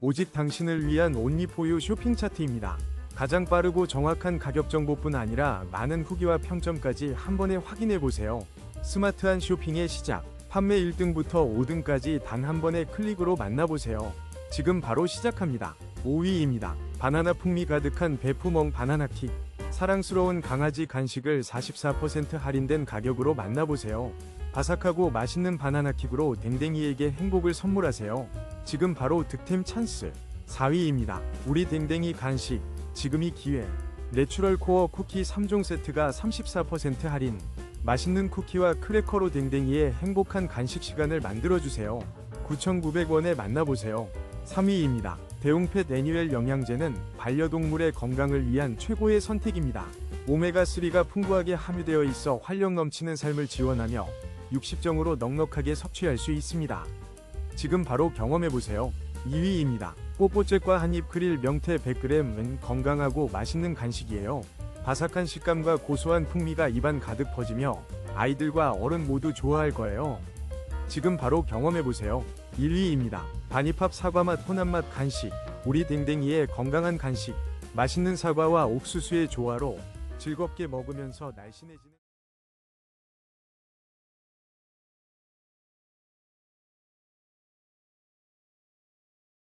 오직 당신을 위한 온리포유 쇼핑 차트입니다. 가장 빠르고 정확한 가격 정보뿐 아니라 많은 후기와 평점까지 한 번에 확인해 보세요. 스마트한 쇼핑의 시작. 판매 1등부터 5등까지 단 한 번의 클릭으로 만나보세요. 지금 바로 시작합니다. 5위입니다. 바나나 풍미 가득한 베프멍 바나나 킥. 사랑스러운 강아지 간식을 44% 할인된 가격으로 만나보세요. 바삭하고 맛있는 바나나 킥으로 댕댕이에게 행복을 선물하세요. 지금 바로 득템 찬스. 4위입니다. 우리 댕댕이 간식. 지금이 기회. 내추럴 코어 쿠키 3종 세트가 34% 할인. 맛있는 쿠키와 크래커로 댕댕이의 행복한 간식 시간을 만들어주세요. 9,900원에 만나보세요. 3위입니다. 대웅펫 애니웰 영양제는 반려동물의 건강을 위한 최고의 선택입니다. 오메가3가 풍부하게 함유되어 있어 활력 넘치는 삶을 지원하며 60정으로 넉넉하게 섭취할 수 있습니다. 지금 바로 경험해보세요. 2위입니다. 뽀뽀째과 한입 크릴 명태 100g은 건강하고 맛있는 간식이에요. 바삭한 식감과 고소한 풍미가 입안 가득 퍼지며 아이들과 어른 모두 좋아할 거예요. 지금 바로 경험해보세요. 1위입니다. 바니팝 사과맛 호남맛 간식. 우리 댕댕이의 건강한 간식. 맛있는 사과와 옥수수의 조화로 즐겁게 먹으면서 날씬해지는